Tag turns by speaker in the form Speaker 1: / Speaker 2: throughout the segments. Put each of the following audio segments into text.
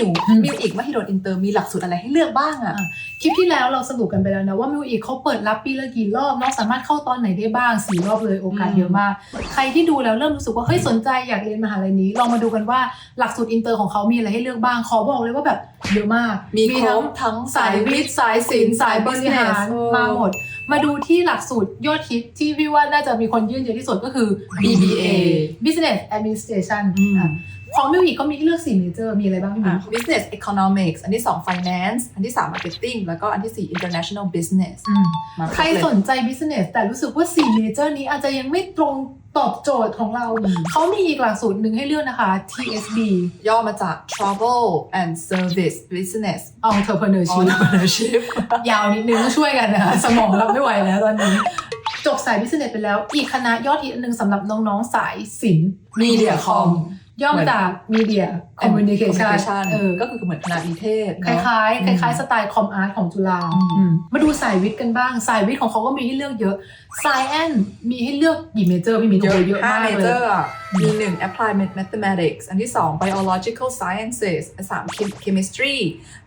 Speaker 1: มิว
Speaker 2: อืม
Speaker 1: มิวอีกมหิดลอินเตอร์มีหลักสูตรอะไรให้เลือกบ้างอะ
Speaker 2: คลิปที่แล้วเราสรุปกันไปแล้วนะว่ามิวอีกเขาเปิดรับปีละกี่รอบน้องสามารถเข้าตอนไหนได้บ้างสี่รอบเลยโอกาส
Speaker 1: อืม
Speaker 2: เยอะมาก ใครที่ดูแล้วเริ่มรู้สึกว่าเฮ้ยสนใจอยากเรียนมหาลัยนี้ลองมาดูกันว่าหลักสูตรอินเตอร์ของเขามีอะไรให้เลือกบ้างขอบอกเลยว่าแบบเยอะมาก
Speaker 1: มีคร
Speaker 2: ทั้
Speaker 1: บ
Speaker 2: ง
Speaker 1: ทั้ง
Speaker 2: สายวิทย์สายศิลป์สายบริหาร
Speaker 1: เออ
Speaker 2: มาหมด มาดูที่หลักสูตรยอดฮิตที่พี่ว่าน่าจะมีคนยื่นเยอะที่สุดก็คือ BBA Business Administration
Speaker 1: อืม
Speaker 2: อะ ของมิวอีกก็มีให้เลือก4เมเจอร์มีอะไรบ้างพี่มิ
Speaker 1: อะ
Speaker 2: ว
Speaker 1: business economics อันที่ 2 finance อันที่ 3 marketing แล้วก็อันที่4 international business
Speaker 2: อืม
Speaker 1: มา
Speaker 2: ใครสนใจ business แต่รู้สึกว่า4เมเจอร์นี้อาจจะยังไม่ตรงตอบโจทย์ของเรา
Speaker 1: อืม
Speaker 2: เขามีอีกหลักสูตรหนึ่งให้เลือกนะคะ TSB
Speaker 1: ย่อมาจาก travel and service business
Speaker 2: Entrepreneurship
Speaker 1: entrepreneurship
Speaker 2: ยาวนิดนึงก็ช่วยกันนะคะ สมองรับไม่ไหวแล้วตอนนี้ จบสาย business ไปแล้ว อีกคณะยอดฮิตอันหนึ่งสำหรับน้องๆสายศิลป์
Speaker 1: media com
Speaker 2: ย่อมาจาก media communication เออ
Speaker 1: ก็คือเหมือนคณะนิเทศ
Speaker 2: ค
Speaker 1: เนอะ
Speaker 2: ล้าย
Speaker 1: อื
Speaker 2: ๆ
Speaker 1: ม
Speaker 2: คล้ายๆสไตล์คอมอาร์ตของจุฬา
Speaker 1: อืม
Speaker 2: อืมมาดูสายวิทย์กันบ้าง สายวิทย์ของเขาก็มีให้เลือกเยอะ Science มีให้เลือกกี่เมเจอร์พี่มี
Speaker 1: เยอะ
Speaker 2: เยอะ
Speaker 1: ห้ามา
Speaker 2: ก
Speaker 1: เม
Speaker 2: เล
Speaker 1: เจอยร์อะ มีหนึ่ง applied mathematics อันที่2 biological sciences อันสาม chem- chemistry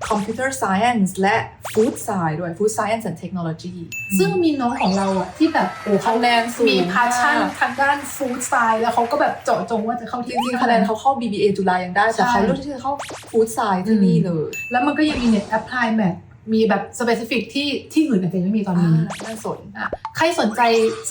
Speaker 1: computer science และ food science ด้วย food science and technology
Speaker 2: ซึ่งมีน้องของเราอะที่แบบโอ้เขา
Speaker 1: คะแนนสูง
Speaker 2: มีพาชั่น
Speaker 1: มาก
Speaker 2: ทางด้านฟู้ดไซด์แล้วเขาก็แบบเจาะจงว่าจะเข้า
Speaker 1: จ
Speaker 2: ที่
Speaker 1: ริงๆคะแนนเขาเข้า BBA จุฬายังได้ แต่
Speaker 2: ใช่
Speaker 1: เขาเลือกที่จะเข้า food science ที่นี่เลย
Speaker 2: แล้วมันก็ยังมีเนี่ย apply math มีแบบ specific ที่ที่อื่นอาจจะยังไม่มีตอน
Speaker 1: อ่า
Speaker 2: นี้
Speaker 1: น่าสน
Speaker 2: อะใครสนใจ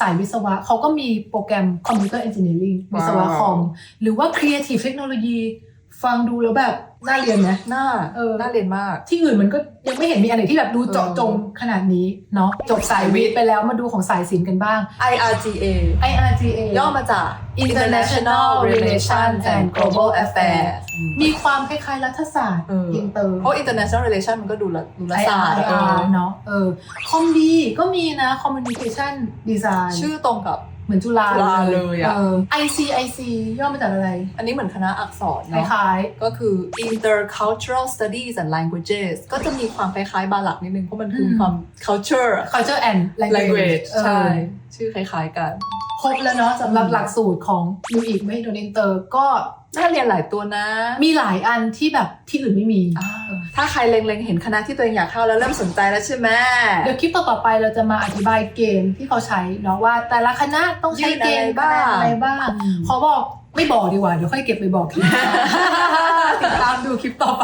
Speaker 2: สายวิศวะเขาก็มีโปรแกรม Computer Engineering วิศวะคอม หรือว่า Creative Technology ฟั งดูแล้วแบบน่าเรียนไหม
Speaker 1: น่า
Speaker 2: เออ
Speaker 1: น่าเรียนมาก
Speaker 2: ที่อื่นมันก็ยังไม่เห็นมีอันไหนที่แบบดูเจาะจงขนาดนี้เนาะจบสายวิทย์ไปแล้วมาดูของสายศิลป์กันบ้าง
Speaker 1: IRGA
Speaker 2: IRGA
Speaker 1: ย่อมาจาก
Speaker 2: International Relations and Global Affairs
Speaker 1: อืม
Speaker 2: มีความคล้ายๆรัฐศาสตร์
Speaker 1: เออ
Speaker 2: อินเตอร์
Speaker 1: เพราะ international relation มันก็ดูละดูละศาสตร์อะเออ
Speaker 2: เนาะเออคอมดีก็มีนะ Communication Design
Speaker 1: ชื่อตรงกับ
Speaker 2: เหมือนจุฬา
Speaker 1: จุฬาเลยอะ
Speaker 2: เออ ICIC ย่อมาจากอะไร
Speaker 1: อันนี้เหมือนคณะอักษร
Speaker 2: ค
Speaker 1: เนาะ
Speaker 2: ล้าย
Speaker 1: ก็คือ intercultural studies and languages ก็จะมีความคล้ายๆ บาลักนิดนึง เพราะมันคือมีความ culture อะ
Speaker 2: ๆ Culture and Language
Speaker 1: language
Speaker 2: เออ
Speaker 1: ใช่ชื่อคล้ายๆกัน
Speaker 2: ครบแล้วเนาะสำหรับ
Speaker 1: อืม
Speaker 2: หลักสูตรของ u อีกไม่โดนอินเตอร์ก็
Speaker 1: น่าเรียนหลายตัวนะ
Speaker 2: มีหลายอันที่แบบที่อื่นไม่มี
Speaker 1: อ่าถ้าใครเล็งๆ เห็นคณะที่ตัวเองอยากเข้าแล้วเริ่มสนใจแล้วใช่ไหม
Speaker 2: เดี๋ยวคลิปต่อๆไปเราจะมาอธิบายเกณฑ์ที่เขาใช้เนาะว่าแต่ละคณะต้องใช้เกณฑ์
Speaker 1: ยื่นอะไรบ้าง
Speaker 2: อะไรบ้าง
Speaker 1: อืม
Speaker 2: ขอบอกไม่บอกดีกว่าเดี๋ยวค่อยเก็บไปบอกคลิปหน้าติดตามดูคลิปต่อไป